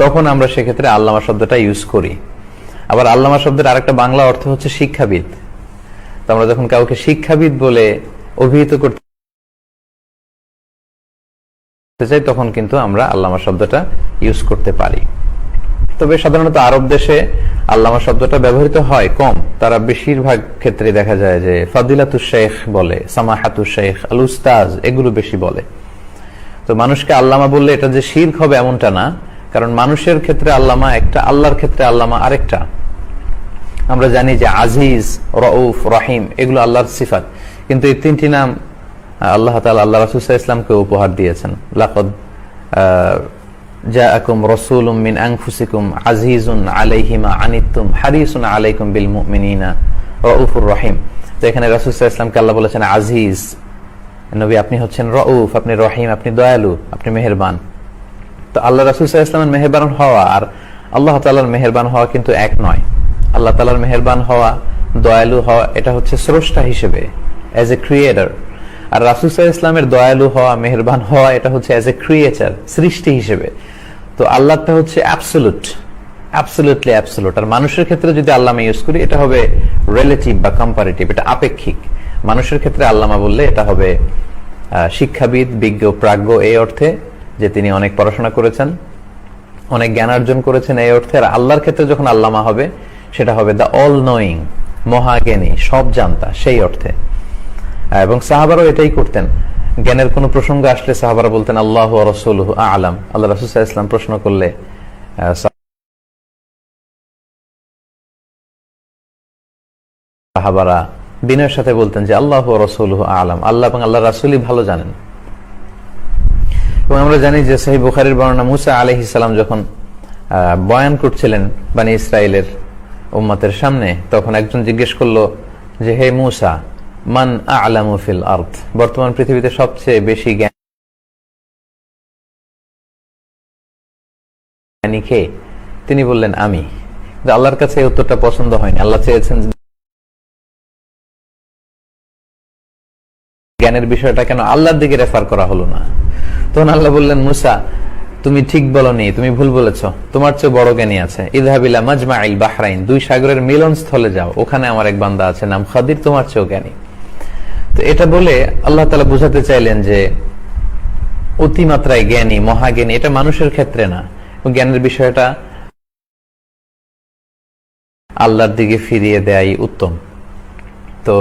তখন আমরা সেক্ষেত্রে আল্লামা শব্দটা ইউজ করি। আবার আল্লামা শব্দের আরেকটা বাংলা অর্থ হচ্ছে শিক্ষাবিদ। তো আমরা যখন কাউকে শিক্ষাবিদ বলে অভিহিত করতে চাই, তখন কিন্তু আমরা আল্লামা শব্দটা ইউজ করতে পারি। তবে সাধারণত আরব দেশে আল্লামা শব্দটা ব্যবহৃত হয় কম। তারা বেশিরভাগ ক্ষেত্রে দেখা যায় যে ফাদিলাতু শেখ বলে, সামাহাতু শেখ, আল উস্তাজ, এগুলো বেশি বলে। তো মানুষকে আল্লামা বললে এটা যে শির্ক হবে এমনটা না। কারণ মানুষের ক্ষেত্রে আল্লামা একটা, আল্লাহর ক্ষেত্রে আল্লামা আরেকটা। আমরা জানি যে আজিজ, রউফ, রহিম, এগুলো আল্লাহর সিফাত। কিন্তু এই তিনটি নাম আল্লাহ তালা আল্লাহ রাসুসাহ ইসলামকে উপহার দিয়েছেন। লাকদ আজিজুন আলাইহিমা আনিতুম হারিসুন আলাইকুম বিল রহিম। এখানে সাল্লাল্লাহু আল্লাহ বলেছেন, আজিজ, নবী আপনি হচ্ছেন রউফ, আপনি রহিম, আপনি দয়ালু, আপনি মেহেরবান। তো আল্লাহ রাসূল আলাইহি মেহেরবান হওয়া আর আল্লাহ তাআলার মেহেরবান হওয়া কিন্তু এক নয়। আল্লাহ তাআলার মেহেরবান হওয়া, দয়ালু হওয়া, এটা হচ্ছে স্রষ্টা হিসেবে অ্যাজ এ ক্রিয়েটর আর রাসুল ইসলামের দয়ালু হওয়া, মেহেরবান হওয়া, এটা হচ্ছে অ্যাজ এ ক্রিয়েচার সৃষ্টি হিসেবে। তো আল্লাহটা হচ্ছে অ্যাবসোলুট অ্যাবসোলুটলি অ্যাবসোলুট আর মানুষের ক্ষেত্রে যদি আল্লামা ইউজ করি, এটা হবে রিলেটিভ বা কম্পারেটিভ এটা আপেক্ষিক। মানুষের ক্ষেত্রে আল্লামা বললে এটা হবে শিক্ষাবিদ, বিজ্ঞ, প্রাজ্ঞ, এই অর্থে যে তিনি অনেক পড়াশোনা করেছেন, অনেক জ্ঞান অর্জন করেছেন, এই অর্থে আর আল্লাহর ক্ষেত্রে যখন আল্লামা হবে, সেটা হবে দ্য অল নোয়িং মহাজ্ঞানী, সব জানতা, সেই অর্থে। এবং সাহাবারও এটাই করতেন। জ্ঞানের কোনো প্রসঙ্গ আসলে সাহাবারা বলতেন, আল্লাহ রসুল আলাম। আল্লাহ রসুল ইসলাম প্রশ্ন করলে সাহাবারা বিনয়ের সাথে বলতেন যে, আল্লাহ রসুল আলাম। আল্লাহ এবং আল্লাহ রাসুলই ভালো জানেন। এবং আমরা জানি যে সাহি বুখারির বর্ণনা মুসা আলহি সালাম যখন বয়ান করছিলেন বানি ইসরায়েলের উম্মতের সামনে, তখন একজন জিজ্ঞেস করল যে, হে মুসা, মান আলামু ফিল আর্থ বর্তমান পৃথিবীতে সবচেয়ে বেশি জ্ঞানী তিনি বললেন, আমি। আল্লাহর কাছে এই উত্তরটা পছন্দ হয়নি। আল্লাহ চেয়েছেন জ্ঞানের বিষয়টা কেন আল্লাহর দিকে রেফার করা হলো না? তখন আল্লাহ বললেন, মুসা, তুমি ঠিক বলনি, তুমি ভুল বলেছ। তোমার চেয়ে বড় জ্ঞানী আছে। ইদহাবিলা মাজমাইল বাহরাইন, দুই সাগরের মিলন স্থলে যাও। ওখানে আমার এক বান্দা আছে, নাম খাদির, তোমার চেয়েও জ্ঞানী। তো এটা বলে আল্লাহ তালা বুঝাতে চাইলেন যে, অতিমাত্রায় জ্ঞানী, মহাজ্ঞানী, এটা মানুষের ক্ষেত্রে না। জ্ঞানের বিষয়টা আল্লাহর দিকে ফিরিয়ে দেয়াই উত্তম। তো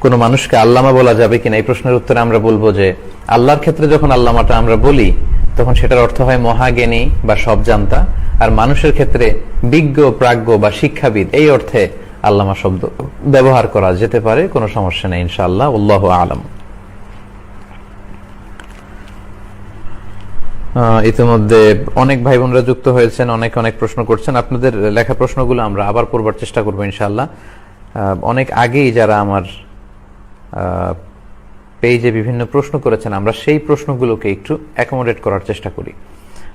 কোন মানুষকে আল্লামা বলা যাবে কিনা এই প্রশ্নের উত্তরে আমরা বলব যে আল্লাহর ক্ষেত্রে যখন আল্লামাটা আমরা বলি তখন সেটার অর্থ হয় মহাজ্ঞানী বা সব জানতা আর মানুষের ক্ষেত্রে বিজ্ঞ প্রাজ্ঞ বা শিক্ষাবিদ এই অর্থে আল্লামা শব্দ ব্যবহার করা যেতে পারে কোনো সমস্যা নেই ইনশাআল্লাহ উল্লাহ আলম। ইতিমধ্যে অনেক ভাই বোনরা যুক্ত হয়েছেন অনেক অনেক প্রশ্ন করছেন। আপনাদের লেখা প্রশ্নগুলো আমরা আবার করবার চেষ্টা করব ইনশাআল্লাহ। আহ, অনেক আগেই যারা আমার পেজে বিভিন্ন প্রশ্ন করেছেন, আমরা সেই প্রশ্নগুলোকে একটু অ্যাকোমোডেট করার চেষ্টা করি।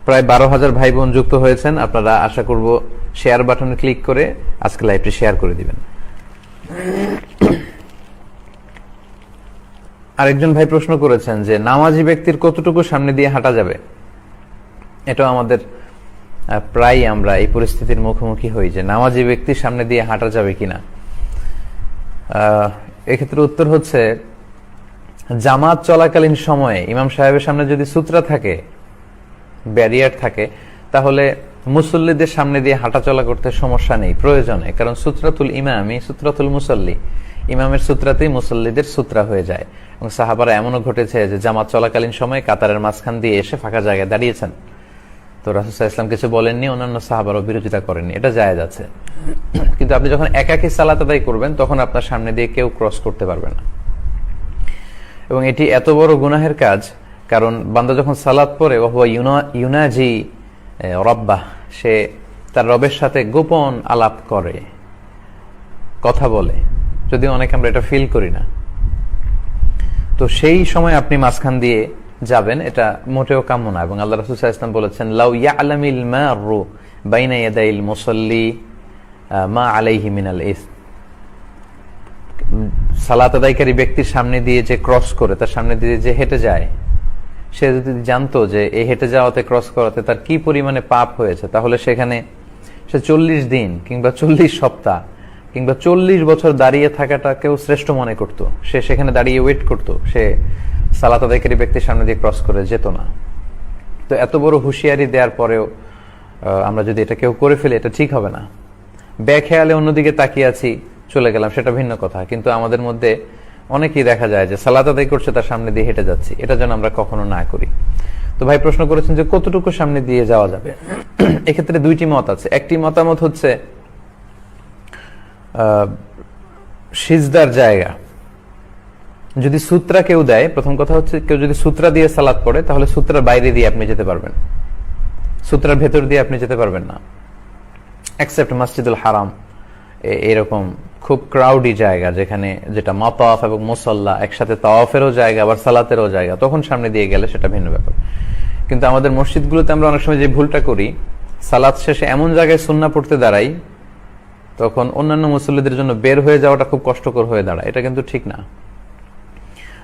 প্রায় বারো হাজার ভাই বোন যুক্ত হয়েছেন, আপনারা আশা করব শেয়ার বাটনে ক্লিক করে আজকে লাইভটি শেয়ার করে দিবেন। আরেকজন ভাই প্রশ্ন করেছেন যে, নামাজি ব্যক্তির কতটুকু সামনে দিয়ে হাঁটা যাবে? এটাও আমাদের প্রায় আমরা এই পরিস্থিতির মুখোমুখি হই যে, নামাজি ব্যক্তির সামনে দিয়ে হাঁটা যাবে কিনা। এক্ষেত্রে উত্তর হচ্ছে, জামাত চলাকালীন সময়ে ইমাম সাহেবের সামনে যদি সূত্রা থাকে, ব্যারিয়ার থাকে, তাহলে মুসল্লিদের সামনে দিয়ে হাঁটাচলা করতে সমস্যা নেই, প্রয়োজনে। কারণ সূত্রাতুল ইমামই সূত্রাতুল মুসল্লি, ইমামের সূত্রাতেই মুসল্লিদের সূত্রা হয়ে যায়। এবং সাহাবারা এমনও ঘটেছে যে জামাত চলাকালীন সময়ে কাতারের মাঝখান দিয়ে এসে ফাঁকা জায়গায় দাঁড়িয়েছেন। তো রাসুসাহ ইসলাম কিছু বলেননি অন্যান্য সাহাবারও বিরোধিতা করেননি। এটা জায়েজ আছে। কিন্তু আপনি যখন একাকি সালাত আদায় করবেন তখন আপনার সামনে দিয়ে কেউ ক্রস করতে পারবে না। এবং এটি এত বড় গুনাহের কাজ কারণ বান্দা যখন সালাত পরে ওহুয়া ইউনা- ইউনাজি এ, রব্বাহ সে তার রবের সাথে গোপন আলাপ করে কথা বলে। যদি অনেক আমরা এটা ফিল করি না। তো সেই সময় আপনি মাঝখান দিয়ে যাবেন, এটা মোটেও কাম্য না। এবং আল্লাহ রাসুল ওয়াসাল্লাম বলেছেন, লাউ ইয়ালামিল মারু বাইনা ইয়াদাইল মুসাল্লি মা আলাইহি মিনাল ইস সালাত আদায়কারী ব্যক্তির সামনে দিয়ে যে ক্রস করে, তার সামনে দিয়ে যে হেঁটে যায়, সে যদি জানতো যে এই হেঁটে যাওয়াতে, ক্রস করাতে তার কি পরিমাণে পাপ হয়েছে, তাহলে সেখানে সে চল্লিশ দিন কিংবা চল্লিশ সপ্তাহ কিংবা চল্লিশ বছর দাঁড়িয়ে থাকাটাকেও শ্রেষ্ঠ মনে করত। সে সেখানে দাঁড়িয়ে ওয়েট করত। সে সালাত আদায়কারী ব্যক্তির সামনে দিয়ে ক্রস করে যেত না। তো এত বড় হুঁশিয়ারি দেওয়ার পরেও আমরা যদি এটা কেউ করে ফেলি, এটা ঠিক হবে না। বেখেয়ালে অন্যদিকে তাকিয়ে আছি, চলে গেলাম, সেটা ভিন্ন কথা। কিন্তু আমাদের মধ্যে অনেকেই দেখা যায় যে সালাত আদায় করছে, তার সামনে দিয়ে হেঁটে যাচ্ছি। এটা যেন আমরা কখনো না করি। তো ভাই প্রশ্ন করেছেন যে কতটুকু সামনে দিয়ে যাওয়া যাবে? এক্ষেত্রে দুইটি মত আছে। একটি মতামত হচ্ছে সিজদার জায়গা। যদি সূত্রা কেউ দেয়, প্রথম কথা হচ্ছে কেউ যদি সূত্রা দিয়ে সালাদ পড়ে, তাহলে সূত্রার বাইরে দিয়ে আপনি যেতে পারবেন। সূত্রার ভেতর দিয়ে আপনি যেতে পারবেন না। অ্যাকসেপ্ট মসজিদুল হারাম এরকম খুব ক্রাউডি জায়গা, যেখানে যেটা মাতাফ এবং মুসল্লা একসাথে তাওয়াফেরও জায়গা, আবার সালাতেরও জায়গা, তখন সামনে দিয়ে গেলে সেটা ভিন্ন ব্যাপার। কিন্তু আমাদের মসজিদগুলোতে আমরা অনেক সময় যে ভুলটা করি সালাত শেষে এমন জায়গায় সুন্না পড়তে দাঁড়াই, তখন অন্যান্য মুসল্লিদের জন্য বের হয়ে যাওয়াটা খুব কষ্টকর হয়ে দাঁড়ায়। এটা কিন্তু ঠিক না।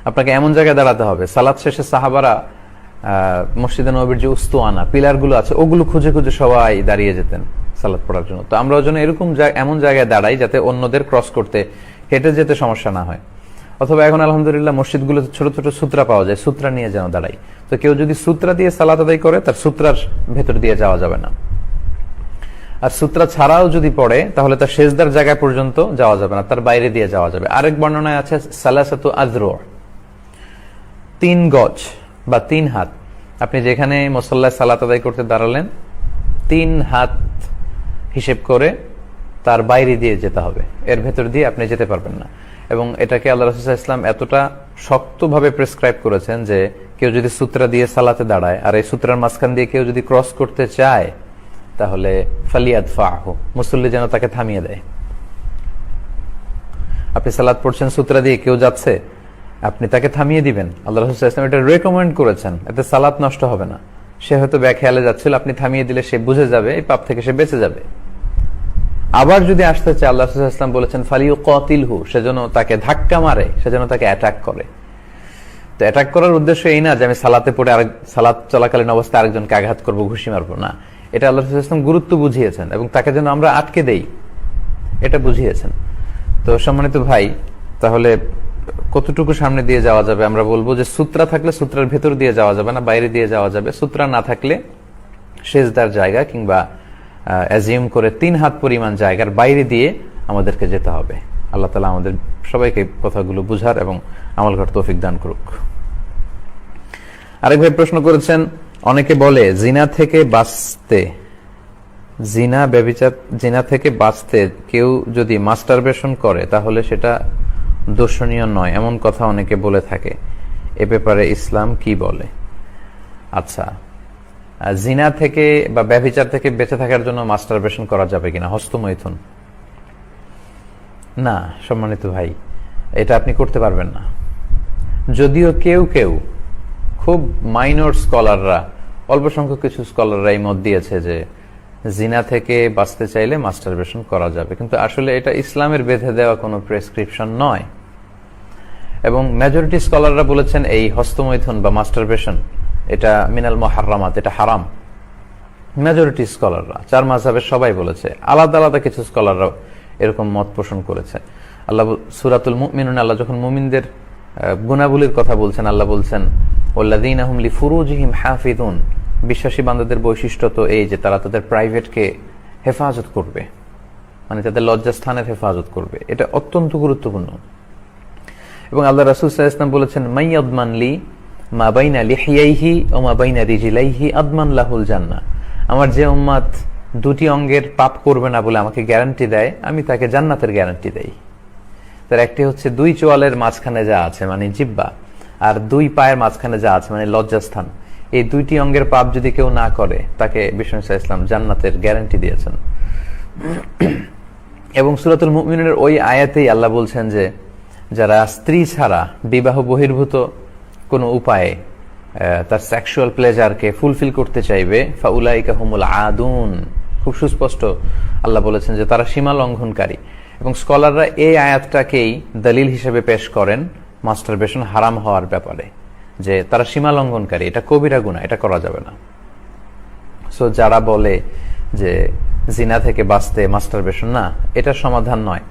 আপনাকে এমন জায়গায় দাঁড়াতে হবে। সালাদ শেষে সাহাবারা মসজিদে নবীর যে উস্তুয়ানা পিলারগুলো আছে, ওগুলো খুঁজে খুঁজে সবাই দাঁড়িয়ে যেতেন সালাদ পড়ার জন্য। তো আমরা যেন এরকম এমন জায়গায় দাঁড়াই যাতে অন্যদের ক্রস করতে, হেঁটে যেতে সমস্যা না হয়। অথবা এখন আলহামদুলিল্লাহ মসজিদগুলোতে ছোট ছোট সূত্রা পাওয়া যায়, সূত্রা নিয়ে যেন দাঁড়াই। তো কেউ যদি সূত্রা দিয়ে সালাত আদায় করে, তার সূত্রার ভেতর দিয়ে যাওয়া যাবে না। আর সূত্রা ছাড়াও যদি পড়ে, তাহলে তার শেষদার জায়গায় পর্যন্ত যাওয়া যাবে না, তার বাইরে দিয়ে যাওয়া যাবে। আরেক বর্ণনায় আছে সালাসাতু আজরো তিন গজ বা তিন হাত। আপনি যেখানে মুসল্লায় সালাত আদায় করতে দাঁড়ালেন, তিন হাত হিসেব করে তার বাইরে দিয়ে যেতে হবে। এর ভেতর দিয়ে আপনি যেতে পারবেন না। এবং এটাকে আল্লাহ রসুল ইসলাম এতটা শক্তভাবে প্রেসক্রাইব করেছেন যে, কেউ যদি সূত্রা দিয়ে সালাতে দাঁড়ায়, আর এই সূত্রার মাঝখান দিয়ে কেউ যদি ক্রস করতে চায়, তাহলে ফালিয়াদ ফাহ মুসল্লি যেন তাকে থামিয়ে দেয়। আপনি সালাদ পড়ছেন, সূত্রা দিয়ে কেউ যাচ্ছে আপনি তাকে থামিয়ে দিবেন। আল্লাহ রসুল ইসলাম এটা রেকমেন্ড করেছেন। এতে সালাত নষ্ট হবে না। সে হয়তো ব্যাখ্যালে যাচ্ছিল, আপনি থামিয়ে দিলে সে বুঝে যাবে, এই পাপ থেকে সে বেঁচে যাবে। আবার যদি আসতে চায়, আল্লাহ রসুল ইসলাম বলেছেন ফালিউ কতিল হু সেজন্য তাকে ধাক্কা মারে সেজন্য তাকে অ্যাটাক করে। তো অ্যাটাক করার উদ্দেশ্য এই না যে আমি সালাতে পড়ে আরেক, সালাত চলাকালীন অবস্থায় আরেকজনকে আঘাত করব, ঘুষি মারবো। না। এটা আল্লাহ রসুল ইসলাম গুরুত্ব বুঝিয়েছেন এবং তাকে যেন আমরা আটকে দেই। এটা বুঝিয়েছেন। তো সম্মানিত ভাই, তাহলে কতটুকু সামনে দিয়ে যাওয়া যাবে? আমরা বলব যে সূত্রা থাকলে সূত্রের ভেতর দিয়ে যাওয়া যাবে না, বাইরে দিয়ে যাওয়া যাবে। সূত্রা না থাকলে শেষদার জায়গা কিংবা অ্যাজিউম করে তিন হাত পরিমাণ জায়গার বাইরে দিয়ে আমাদেরকে যেতে হবে। আল্লাহ তালা আমাদের সবাইকে কথাগুলো বুঝার এবং আমল করার তৌফিক দান করুক। আরেক ভাই প্রশ্ন করেছেন, অনেকে বলে, জিনা থেকে বাঁচতে, জিনা ব্যবিচার, জিনা থেকে বাঁচতে কেউ যদি মাস্টারবেশন করে, তাহলে সেটা দর্শনীয় নয়, এমন কথা অনেকে বলে থাকে। এ ব্যাপারে ইসলাম কি বলে? আচ্ছা জিনা থেকে বা ব্যভিচার থেকে বেঁচে থাকার জন্য মাস্টারবেশন করা যাবে কিনা? হস্তমৈথুন। না, সম্মানিত ভাই, এটা আপনি করতে পারবেন না। যদিও কেউ কেউ, খুব মাইনর স্কলাররা, অল্প সংখ্যক কিছু স্কলাররা এই মত দিয়েছে যে জিনা থেকে বাঁচতে চাইলে মাস্টারবেশন করা যাবে। কিন্তু আসলে এটা ইসলামের বেঁধে দেওয়া কোনো প্রেসক্রিপশন নয়। এবং মেজরিটি স্কলাররা বলেছেন এই হস্তমৈথুন বা মাস্টারবেশন এটা মিনাল মহারামাত এটা হারাম। মেজরিটি স্কলাররা চার মাঝহের সবাই বলেছে। আলাদা আলাদা কিছু স্কলাররা এরকম মত পোষণ করেছে। আল্লাহ সুরাতুল মুমিনুন, আল্লাহ যখন মুমিনদের গুণাবলীর কথা বলছেন, আল্লাহ বলছেন ওল্লাদিন আহমলি ফুরুজিহিম হাফিদুন। বিশ্বাসী বান্দাদের বৈশিষ্ট্য তো এই যে তারা তাদের প্রাইভেটকে হেফাজত করবে। মানে তাদের লজ্জাস্থানের হেফাজত করবে। এটা অত্যন্ত গুরুত্বপূর্ণ। এবং আল্লাহ রাসুল ইসলাম বলেছেন, মাই আদমানলি মা বাইনা লিহিয়াইহি ও মা বাইনা রিজিলাইহি আদমান লাহুল জান্না আমার যে উম্মাত দুটি অঙ্গের পাপ করবে না বলে আমাকে গ্যারান্টি দেয়, আমি তাকে জান্নাতের গ্যারান্টি দেই। তার একটি হচ্ছে দুই চোয়ালের মাঝখানে যা আছে মানে জিব্বা, আর দুই পায়ের মাঝখানে যা আছে মানে লজ্জাস্থান। এই দুইটি অঙ্গের পাপ যদি কেউ না করে, তাকে বিষ্ণু ইসলাম জান্নাতের গ্যারান্টি দিয়েছেন। এবং সুরাতুল মুমিনের ওই আয়াতেই আল্লাহ বলছেন যে যারা স্ত্রী ছাড়া, বিবাহ বহির্ভূত কোনো উপায়ে তার সেক্সুয়াল প্লেজারকে ফুলফিল করতে চাইবে, ফাউলাইকা হুমুল আদুন। খুব সুস্পষ্ট আল্লাহ বলেছেন যে তারা সীমা লঙ্ঘনকারী। এবং স্কলাররা এই আয়াতটাকেই দলিল হিসেবে পেশ করেন মাস্টারবেশন হারাম হওয়ার ব্যাপারে, যে তারা সীমা লঙ্ঘনকারী। এটা কবিরা গুণা এটা করা যাবে না। সো যারা বলে যে জিনা থেকে বাঁচতে মাস্টারবেশন না, এটা সমাধান নয়।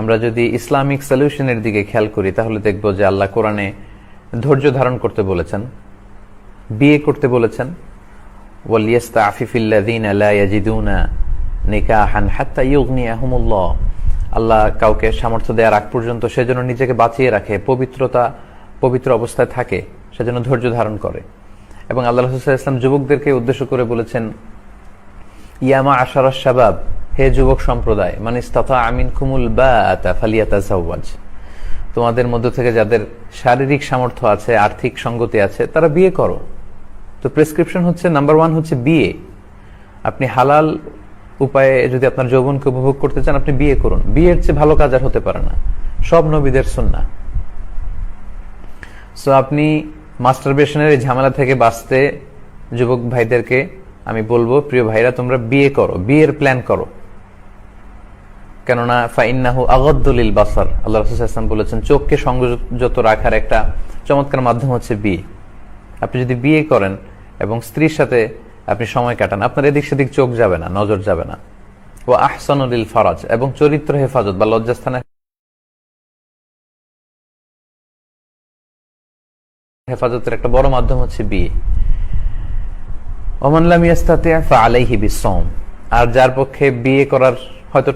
আমরা যদি ইসলামিক সলিউশনের দিকে খেয়াল করি, তাহলে দেখব যে আল্লাহ কোরআনে ধৈর্য ধারণ করতে বলেছেন, বিয়ে করতে বলেছেন। ওয়ালিয়াস্তাফিফিল্লাযীনা লা ইয়াজিদুনা নিকাহান হাত্তা ইউগনিয়াহুমুল্লাহ। আল্লাহ কাউকে সামর্থ্য দেওয়ার আগ পর্যন্ত সেজন্য নিজেকে বাঁচিয়ে রাখে, পবিত্রতা, পবিত্র অবস্থায় থাকে সেজন্য ধৈর্য ধারণ করে। এবং আল্লাহ রসুল ইসলাম যুবকদেরকে উদ্দেশ্য করে বলেছেন ইয়ামা আশারা শাবাব হে যুবক সম্প্রদায় মানে ইস্তাতা আমিন কুমুল বা ফালিয়াতা জাওয়াজ তোমাদের মধ্য থেকে যাদের শারীরিক সামর্থ্য আছে, আর্থিক সঙ্গতি আছে, তারা বিয়ে করো। তো প্রেসক্রিপশন হচ্ছে, নাম্বার ওয়ান হচ্ছে বিয়ে। আপনি হালাল উপায়ে যদি আপনার যৌবনকে উপভোগ করতে চান, আপনি বিয়ে করুন। বিয়ের চেয়ে ভালো কাজ আর হতে পারে না। সব নবীদের সুন্না সো আপনি মাস্টারবেশনের এই ঝামেলা থেকে বাঁচতে, যুবক ভাইদেরকে আমি বলব, প্রিয় ভাইরা, তোমরা বিয়ে করো। বিয়ের প্ল্যান করো। কেননা ফাইন্নাহু আগদ্দলিল বাসার। আল্লাহ রসুলাম বলেছেন, চোখকে সংযত রাখার একটা চমৎকার মাধ্যম হচ্ছে বিয়ে। আপনি যদি বিয়ে করেন এবং স্ত্রীর সাথে আপনি সময় কাটান, আপনার এদিক সেদিক চোখ যাবে না, নজর যাবে না। ও আহসানুল ফরাজ, এবং চরিত্র হেফাজত বা লজ্জাস্থানের হেফাজতের একটা বড় মাধ্যম হচ্ছে বিয়ে। ওমান লাম ইয়াস্তাতি ফা আলাইহি বিসম আর যার পক্ষে বিয়ে করার হয়তো